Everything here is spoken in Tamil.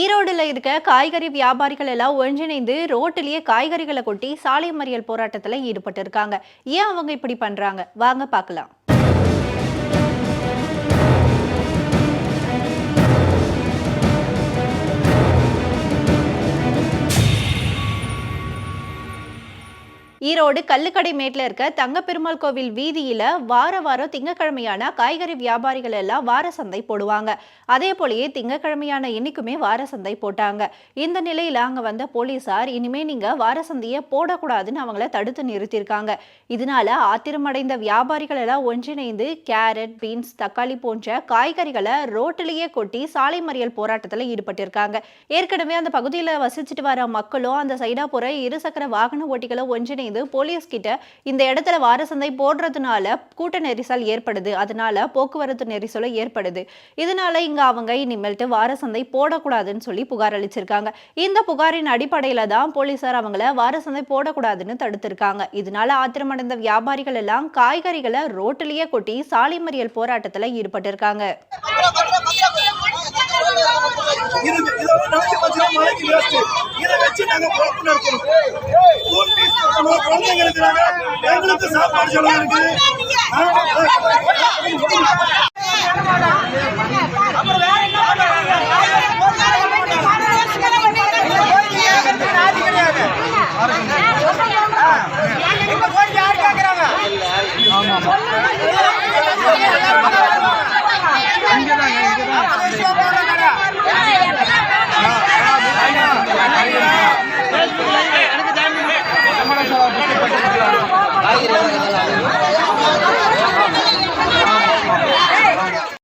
ஈரோடுல இருக்க காய்கறி வியாபாரிகள் எல்லாம் ஒன்றிணைந்து ரோட்டிலேயே காய்கறிகளை கொட்டி சாலை மறியல் போராட்டத்துல ஈடுபட்டு இருக்காங்க ஏன் அவங்க இப்படி பண்றாங்க? வாங்க பார்க்கலாம். ஈரோடு கல்லுக்கடை மேட்ல இருக்க தங்கப்பெருமாள் கோவில் வீதியில வார வாரம் திங்கக்கிழமையான காய்கறி வியாபாரிகள் எல்லாம் வார சந்தை போடுவாங்க. அதே போலயே திங்கக்கிழமையான இன்னைக்குமே வார சந்தை போட்டாங்க. இந்த நிலையில அங்க வந்த போலீசார் இனிமே நீங்க வார சந்தையை போடக்கூடாதுன்னு அவங்கள தடுத்து நிறுத்தியிருக்காங்க. இதனால ஆத்திரமடைந்த வியாபாரிகள் எல்லாம் ஒன்றிணைந்து கேரட் பீன்ஸ் தக்காளி போன்ற காய்கறிகளை ரோட்டிலேயே கொட்டி சாலை மறியல் போராட்டத்தில் ஈடுபட்டிருக்காங்க. ஏற்கனவே அந்த பகுதியில் வசிச்சுட்டு வர மக்களும் அந்த சைடா போற இருசக்கர வாகன ஓட்டிகளும் ஒன்றிணைந்து போலீஸ் கிட்ட இந்த இடத்துல வார சந்தை போடுறதுனால கூட்ட நெரிசல் ஏற்படுது. அதனால போக்குவரத்து நெரிசலும் ஏற்படுது. இதனால இங்க அவங்க இனிமேல்ட்டு வார சந்தை போடக்கூடாதுன்னு சொல்லி புகார் அளிச்சிருக்காங்க. இந்த புகாரின் அடிப்படையில தான் போலீசார் அவங்கள வார சந்தை போடக்கூடாதுன்னு தடுத்திருக்காங்க. இதனால ஆத்திரமடைந்த வியாபாரிகள் எல்லாம் காய்கறிகளை ரோட்டிலேயே கொட்டி சாலை மறியல் போராட்டத்துல ஈடுபட்டிருக்காங்க. இதை வச்சு நாங்க நடத்தணும். குழந்தைங்க இருக்கிறாங்க எங்களுக்கு சாப்பாடு செலவு இருக்குது ஆ,